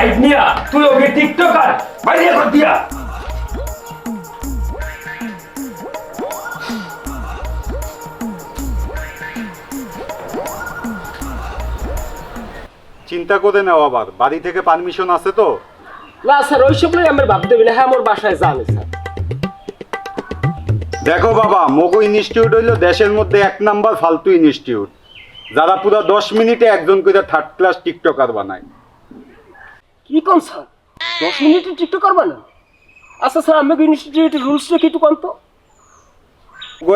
Bike নিয়া তুই ওকে TikToker বাইরে কর দিয়া। চিন্তা করে নাও আবার। বাড়ি থেকে পারমিশন আছে তো? না স্যার ওইসব লই আমার ভাবতে হবে না হ্যাঁ আমার বাসায় জানে স্যার। দেখো বাবা মগু ইনস্টিটিউট হইল দেশের মধ্যে এক নাম্বার ফালতু ইনস্টিটিউট যারা পুরো দশ মিনিটে একজন করে থার্ড ক্লাস টিকটকার বানায়। কি কোন স্যার? দশ মিনিটে টিকটক করবা না? আচ্ছা স্যার আমি ইনস্টিটিউটের রুলসটা কি একটু তো?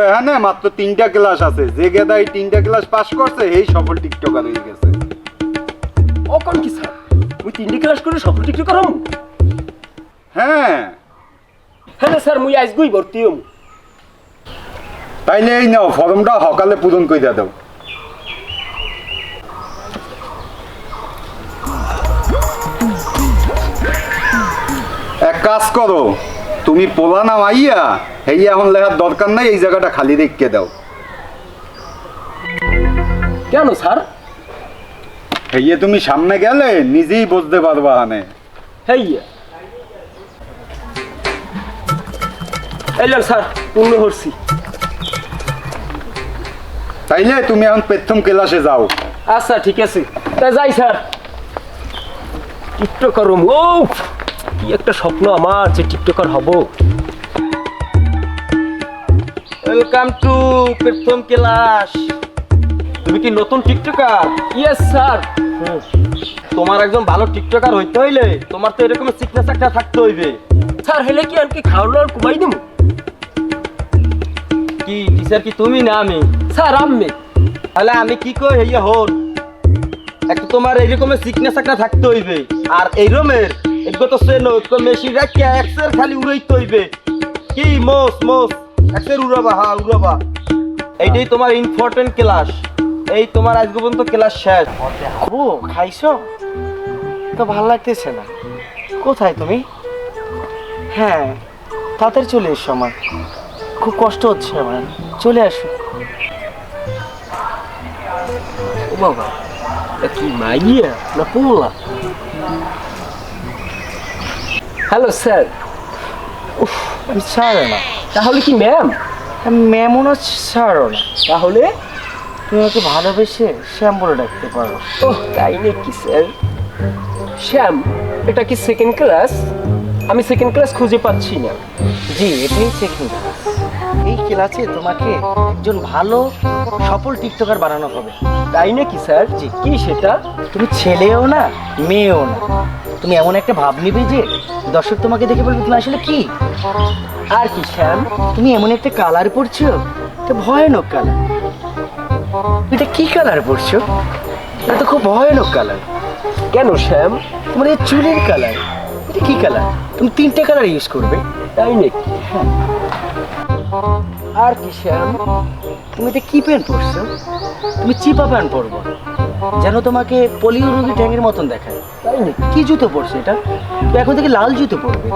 এখানে মাত্র তিনটা ক্লাস আছে। যে গেদা এই তিনটা ক্লাস পাস করছে এই সফল টিকটকার হয়ে গেছে। ও কোন কি স্যার? ওই তিনটে ক্লাস করে সফল টিকটক করাম হ্যাঁ। হ্যাঁ স্যার মুই আজগুই ভর্তি হম। তাইলে এই নাও ফর্মটা সকালে পূরণ করে দাও। এক কাজ করো তুমি পোলা না আইয়া এই এখন লেখার দরকার নাই এই জায়গাটা খালি রেখে দাও। কেন স্যার? এই তুমি সামনে গেলে নিজেই বুঝতে পারবা হানে হেই এলাম স্যার পূর্ণ হরছি তাইলে তুমি এখন প্রথম ক্লাসে যাও। আচ্ছা ঠিক আছে। তা যাই স্যার। টিকটকার ও কি একটা স্বপ্ন আমার যে টিকটকার হব? ওয়েলকাম টু প্রথম ক্লাস তুমি কি নতুন টিকটকার? ইয়েস স্যার তোমার একজন ভালো টিকটকার হইতে হইলে তোমার তো এরকম সিকনেস একটা থাকতে হইবে। স্যার হেলে কি আনকি খাওয়ানো আর কুমাই দিমু? কি টিচার কি তুমি না আমি? স্যার আমি। তাহলে আমি কি কই হইয়া হন? একটু তোমার এইরকম সিকনেস একটা থাকতে হইবে। আর এই রমের একটু তো সে মেশিন রাখিয়া এক্সের খালি উড়াইতে হইবে। কি মোস মোস, এক্সের উড়াবা হ্যাঁ উড়াবা। এইটাই তোমার ইম্পর্টেন্ট ক্লাস এই তোমার আজকে পর্যন্ত ক্লাস শেষ। ও খাইছো? তো ভালো লাগতেছে না। কোথায় তুমি? হ্যাঁ তাড়াতাড়ি চলে এসো আমার। খুব কষ্ট হচ্ছে আমার। চলে আসো। ও বাবা কি মাইয়া না পোলা? হ্যালো স্যার আমি ছাড়ো না। তাহলে কি ম্যাম মেমনও ছাড়ো না। তাহলে? তুমি ওকে ভালোবেসে শ্যাম বলে ডাকতে পারো। ও তাই নাকি স্যার শ্যাম এটা কি সেকেন্ড ক্লাস আমি সেকেন্ড ক্লাস খুঁজে পাচ্ছি না। জি এটাই সেকেন্ড ক্লাস এই ক্লাসে তোমাকে একজন ভালো সফল টিকটকার বানানো হবে। তাই নাকি স্যার জি। কি সেটা? তুমি ছেলেও না মেয়েও না। তুমি এমন একটা ভাব নিবে যে দর্শক তোমাকে দেখে বলবে, তুমি আসলে কি? আর কি, শ্যাম? তুমি এমন একটা কালার পরছো? এটা ভয়ানক কালার। এটা কি কালার পরছো? এটা তো খুব ভয়ানক কালার। কেন, শ্যাম? তোমার এই চুলের কালার। এটা কি কালার? তুমি তিনটে কালার ইউজ করবে, তাই নাকি? হ্যাঁ। আর কি, শ্যাম? তুমি এটা কি প্যান্ট পরছো? তুমি চিপা প্যান্ট পরবো। যেন তোমাকে পোলিও রোগী ট্যাঙ্গের মতন দেখায়। তাই কি জুতো পরছো এটা? তো এখন থেকে লাল জুতো পরবে।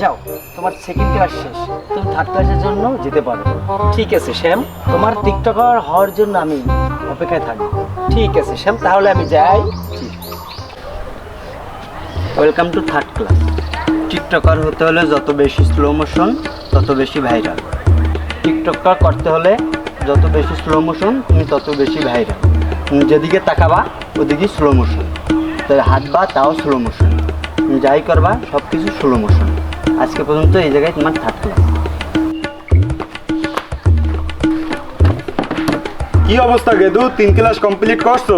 যাও, তোমার সেকেন্ড ক্লাস শেষ। তুমি থার্ড ক্লাসের জন্য যেতে পারো। ঠিক আছে শ্যাম তোমার টিকটকার হওয়ার জন্য আমি অপেক্ষায় থাকব। ঠিক আছে শ্যাম তাহলে আমি যাই। Welcome to third class tiktoker হতে হলে যত বেশি স্লো মোশন তত বেশি ভাইরাল টিকটকার করতে হলে যত বেশি স্লো মোশন তুমি তত বেশি ভাইরাল তুমি যেদিকে তাকাবা ওদিকে স্লো মোশন তাহলে হাত বা তাও স্লো মোশন তুমি যাই করবা সব কিছু স্লো মোশন আজকে পর্যন্ত এই জায়গায় তোমার থার্ড ক্লাস কি অবস্থা গেদু? তিন ক্লাস কমপ্লিট করছ?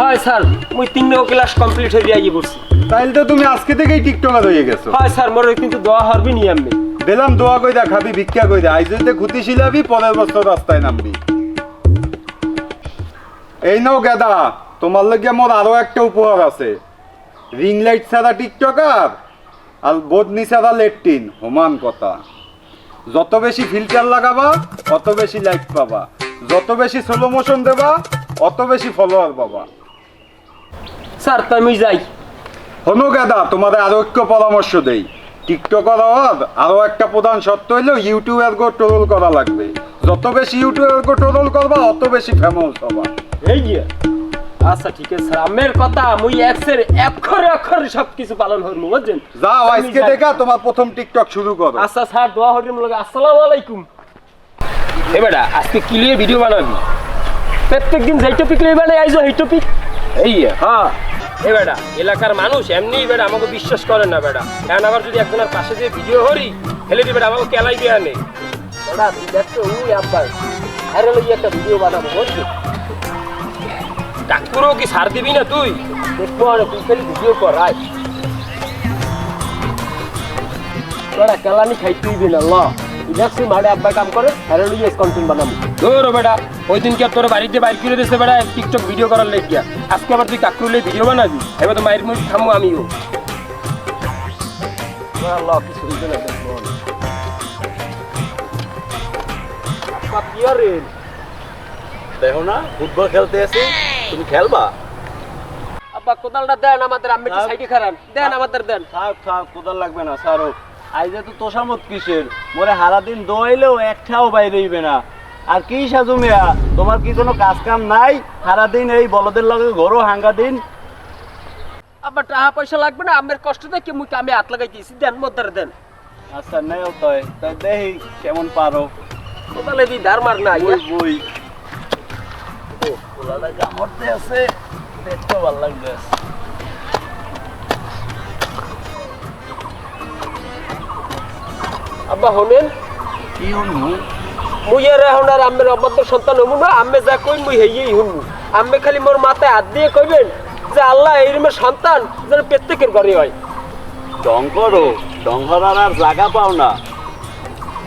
হয় স্যার মুই তিন ক্লাস কমপ্লিট হয়ে যাই বলছি তাইলে তো তুমি আজকে থেকেই টিকটকার হয়ে গেছো। হয় স্যার মোর কিন্তু দোয়া হরবি নি আমি দিলাম দোয়া কইরা খাবি ভিক্ষা কই আইজ হইতে খুঁতি শিলাবি পরের বছর রাস্তায় নামবি। এই নাও গেদা তোমার লগে মোর আরও একটা উপহার আছে। রিং লাইট ছাড়া টিকটকার আর বদনি ছাড়া লেট্রিন সমান কথা। যত বেশি ফিল্টার লাগাবা অত বেশি লাইক পাবা। যত বেশি স্লো মোশন দেবা অত বেশি ফলোয়ার পাবা। স্যার তো আমি যাই। হনু গেদা তোমাদের আরও একটা পরামর্শ দেই। টিকটকার হওয়ার আরও একটা প্রধান সত্য হইল ইউটিউবের গো ট্রোল করা লাগবে। যত বেশি ইউটিউবের গো ট্রোল করবা অত বেশি ফেমাস হবা। এই গিয়া আচ্ছা ঠিক আছে। স্যার আমের কথা মুই এক্সের অক্ষরে অক্ষরে সব কিছু পালন করব বুঝছেন? যাও আজকে দেখা তোমার প্রথম টিকটক শুরু করো। আচ্ছা স্যার দোয়া হরিম লগে আসসালামু আলাইকুম। এ বেটা আজকে কি লিয়ে ভিডিও বানাবি? প্রত্যেক দিন যেই টপিক লিয়ে বানাই আইজো এই টপিক এই হ্যাঁ। এ বেটা এলাকার মানুষ এমনি বেটা আমাকে বিশ্বাস করে না বেটা। এখন আবার যদি একজনের পাশে দিয়ে ভিডিও হরি হেলে বেটা আমাকে কেলাই দিয়ে আনে। আব্বার লই একটা ভিডিও বানাবো বুঝলি? ডাক্তারও কি সার দিবি না তুই? দেখব আর তুই খালি ভিডিও কর আয়। বেটা কেলানি খাইতেই আল্লাহ দেখছি মাঠে আব্বা কাম করে আরে লই কন্টেন্ট বানাবো। তোর বেটা ওই দিন কি আর তোর বাড়িতে বাইর করে দিয়েছে বেটা টিকটক ভিডিও করার লেগিয়া। আজকে আবার তুই কাকরুলে ভিডিও বানাবি? এবার তো মায়ের মুখ থামবো আমিও। আল্লাহ কিছু না। দেখো না ফুটবল খেলতে আসি তুমি খেলবা? আব্বা কোদালটা দেন আমাদের আমি একটু সাইডে খারান দেন আমাদের দেন। থাক থাক কোদাল লাগবে না সারো আইজে তো তোষামত কিসের? মোরে হারা দিন দোয়াইলেও একটাও বাইরে হইবে না। আর কি সাজু মিয়া তোমার কি কোনো কাজ কাম নাই? সারা দিন এই বলদের লগে ঘরও হাঙ্গা দিন। আব্বা টাকা পয়সা লাগবে না? আমের কষ্ট দেখে মুই আমি হাত লাগাই দিয়েছি দেন মদ্দারে দেন। আচ্ছা নেও তয়। তাই দেখি কেমন পারো। কোদালে দি ধার মার না বই বই ও কোলাটা কামড়তে আছে দেখতে ভালো লাগবে। আব্বা হনেন কি হনু মুই আর এখন আর আমের অবাধ্য সন্তান হমু না আম্মে যা কই মুই হেইয়েই হুনমু আম্মে খালি মোর মাথায় হাত দিয়ে কইবেন যে আল্লাহ এই রুমের সন্তান যেন প্রত্যেকের ঘরে হয়। ডং করো ডং আর জায়গা পাও না।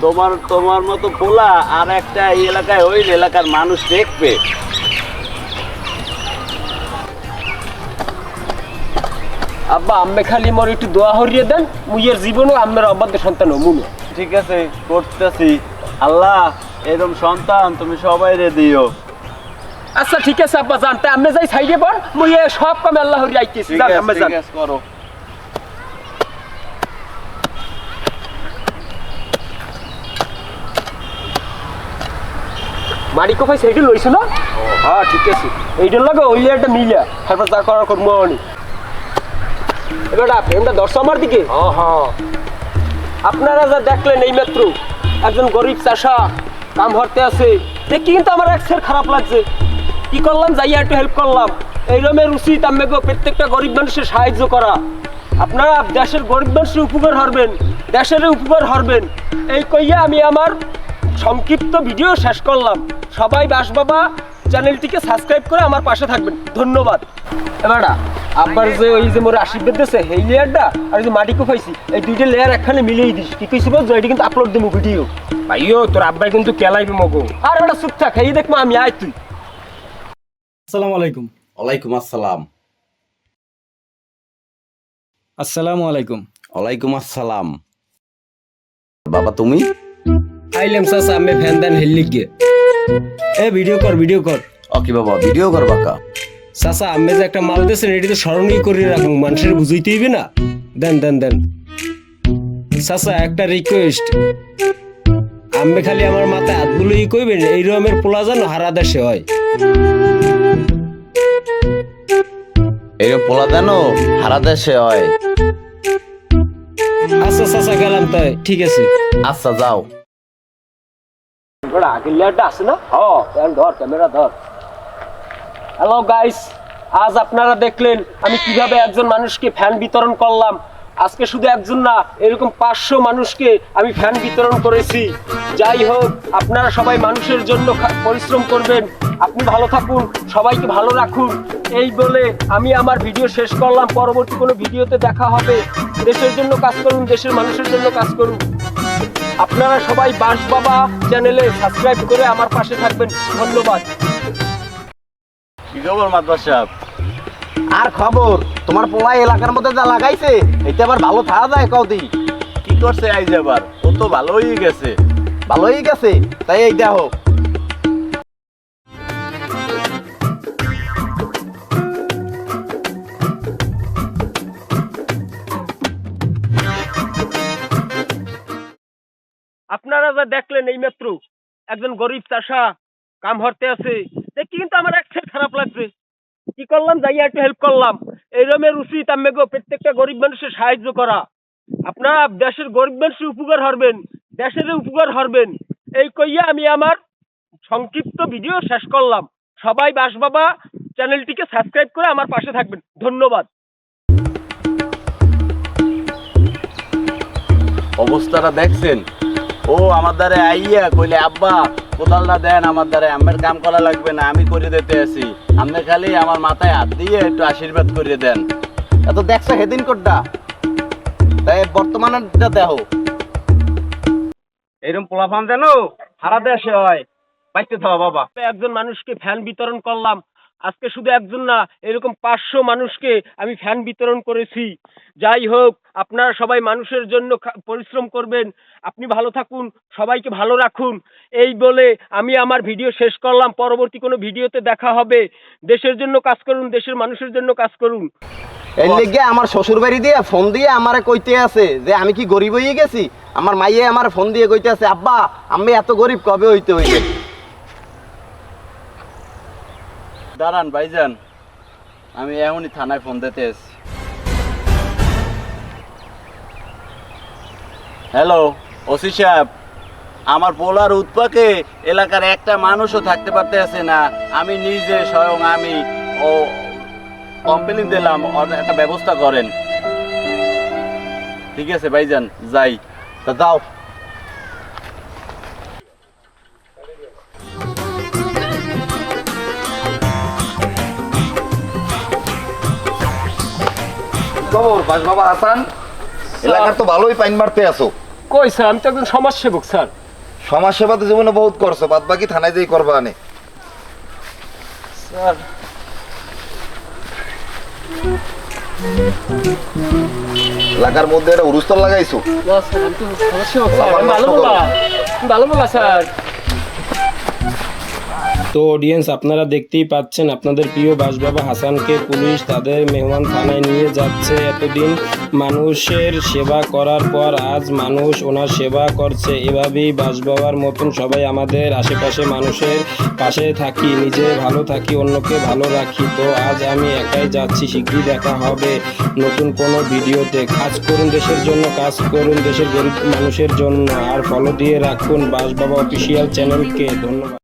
তোমার তোমার মতো পোলা আর একটা এই এলাকায় ওই এলাকার মানুষ দেখবে। আব্বা আম্মে খালি মোর একটু দোয়া হরিয়ে দেন মুইয়ের জীবনও আম্মের অবাধ্য সন্তান হমু ঠিক আছে করতেছি। আল্লাহ এরকম সন্তান তুমি সবাই রে দিও। আচ্ছা ঠিক আছে আব্বা জানতে আমি যাই সাইডে পর মুই সব কামে আল্লাহ হরিয়ে আইতেছি। করো। মারি কোফাই সাইডে লইছো না? হ্যাঁ ঠিক আছে। এইটার লাগে ওই একটা মিলা। তারপর যা করার করব অনি এবারটা ফ্রেমটা দর্শো আমার দিকে? হ্যাঁ। আপনারা যা দেখলেন এই মাত্র একজন গরিব চাষা কাম হরতে আছে। দেখি কিন্তু আমার এক্সের খারাপ লাগছে। কি করলাম? যাইয়া একটু হেল্প করলাম। এই রমের উচিত আমি প্রত্যেকটা গরিব মানুষের সাহায্য করা। আপনারা দেশের গরিব মানুষের উপকার হরবেন দেশের উপকার হরবেন এই কইয়া আমি আমার সংক্ষিপ্ত ভিডিও শেষ করলাম। সবাই বাস বাবা চ্যানেলটিকে সাবস্ক্রাইব করে আমার পাশে থাকবেন। ধন্যবাদ। এবারটা আব্বার যে ওই যে মোর আশীর্বাদ দিয়েছে এই লেয়ারটা আর যে মাটি কুফাইছি এই দুইটা লেয়ার একখানে মিলিয়ে দিস। কি কইছি বল? এটি কিন্তু আপলোড দেবো ভিডিও ভাইও তোর আব্বাই কিন্তু কেলাইবে মগো। আর ওটা চুপ থাক। এই দেখব আমি আয় তুই। আসসালামু আলাইকুম। ওয়ালাইকুম আসসালাম। আসসালামু আলাইকুম। ওয়ালাইকুম আসসালাম। বাবা তুমি? আইলাম চাচা আমি ফ্যান দেন হেললি গিয়ে এ ভিডিও কর ভিডিও কর। ওকে বাবা ভিডিও করবা কা চাচা আমি যে একটা মাল দিয়েছেন এটি তো স্মরণীয় করে রাখব মানুষের বুঝইতে হইবে না। দেন দেন দেন। চাচা একটা রিকোয়েস্ট আমি খালি আমার মাথায় হাত বুলোই কইবেন এই রকমের পোলা যেন হারা দেশে হয়। এরকম পোলা দেন হারা দেশে হয়। আচ্ছা চাচা গেলাম তাই ঠিক আছে। আচ্ছা যাও। হ্যাঁ হ্যালো গাইস আজ আপনারা দেখলেন আমি কীভাবে একজন মানুষকে ফ্যান বিতরণ করলাম। আজকে শুধু একজন না, এরকম পাঁচশো মানুষকে আমি ফ্যান বিতরণ করেছি। যাই হোক, আপনারা সবাই মানুষের জন্য পরিশ্রম করবেন। আপনি ভালো থাকুন, সবাইকে ভালো রাখুন। এই বলে আমি আমার ভিডিও শেষ করলাম। পরবর্তী কোনো ভিডিওতে দেখা হবে। দেশের জন্য কাজ করুন, দেশের মানুষের জন্য কাজ করুন। আপনারা সবাই বাস বাবা চ্যানেলে সাবস্ক্রাইব করে আমার পাশে থাকবেন। ধন্যবাদ। কি খবর সাহেব আর খবর তোমার পোলা এলাকার মধ্যে যা লাগাইছে এতে আবার ভালো থাকা যায় কদি কি করছে আইজ আবার ও তো ভালোই গেছে। ভালোই গেছে তাই এই দেখো। আপনারা দেখলেন এই মাত্র একজন গরিব চাষা কাম হরতে আছে। দেখি কিন্তু আমার একটা খারাপ লাগছে। কি করলাম? যাইয়া একটু হেল্প করলাম। এইরমের উচিত আমি প্রত্যেকটা গরিব মানুষের সাহায্য করা। আপনারা দেশের গরিব মানুষের উপকার হরবেন, দেশের উপকার হরবেন। এই কইয়া আমি আমার সংক্ষিপ্ত ভিডিও শেষ করলাম। সবাই বাস বাবা চ্যানেলটিকে সাবস্ক্রাইব করে আমার পাশে থাকবেন। ধন্যবাদ। অবস্থাটা দেখছেন? ও আমার দ্বারে আইয়া কইলে আব্বা কোদালটা দেন আমার দ্বারে আমের কাম করা লাগবে না আমি করে দিতে আছি। আপনি খালি আমার মাথায় হাত দিয়ে একটু আশীর্বাদ করে দেন। এত দেখছ সেদিন কোডটা? তাই বর্তমানেটা দেখো। এরকম পোলাপান যেন সারা দেশে হয়। বাইতে থাও বাবা। একজন মানুষকে ফ্যান বিতরণ করলাম আজকে শুধু একজন না, এরকম পাঁচশো মানুষকে আমি ফ্যান বিতরণ করেছি। যাই হোক, আপনারা সবাই মানুষের জন্য পরিশ্রম করবেন। আপনি ভালো থাকুন, সবাইকে ভালো রাখুন। এই বলে আমি আমার ভিডিও শেষ করলাম। পরবর্তী কোনো ভিডিওতে দেখা হবে। দেশের জন্য কাজ করুন, দেশের মানুষের জন্য কাজ করুন। এর আমার শ্বশুর বাড়ি দিয়ে ফোন দিয়ে আমার কইতে আছে যে, আমি কি গরিব হয়ে গেছি? আমার মাইয়ে আমার ফোন দিয়ে কইতে আছে, আব্বা আমি এত গরিব কবে হইতে হইবে? দাঁড়ান ভাইজান, আমি এমনই থানায় ফোন দিতে এসেছি। হ্যালো ওসি সাহেব, আমার পোলার উৎপাকে এলাকার একটা মানুষও থাকতে পারতে আছে না। আমি নিজে স্বয়ং আমি ও কমপ্লেন দিলাম একটা ব্যবস্থা করেন। ঠিক আছে ভাইজান, যাই। তা দাও। খবর বাস বাবা হাসান। এলাকার তো ভালোই পাইন মারতে আসো কই স্যার আমি তো একজন সমাজসেবক স্যার। সমাজ সেবা তো জীবনে বহুত করছ বাদ বাকি থানায় যেই করবা আনে। স্যার। এলাকার মধ্যে একটা উরুস্তর লাগাইছো। ভালো বলা স্যার। তো অডিয়েন্স আপনারা দেখতেই পাচ্ছেন, আপনাদের প্রিয় বাসবাবা হাসানকে পুলিশ তাদের মেহমান থানায় নিয়ে যাচ্ছে। এতদিন মানুষের সেবা করার পর আজ মানুষ ওনার সেবা করছে। এভাবেই বাসবাবার মতন সবাই আমাদের আশেপাশে মানুষের পাশে থাকি, নিজে ভালো থাকি, অন্যকে ভালো রাখি। তো আজ আমি একাই যাচ্ছি শীঘ্রই দেখা হবে নতুন কোনো ভিডিওতে। কাজ করুন দেশের জন্য, কাজ করুন দেশের গরিব মানুষের জন্য। আর ফলো দিয়ে রাখুন বাসবাবা অফিসিয়াল চ্যানেলকে ধন্যবাদ।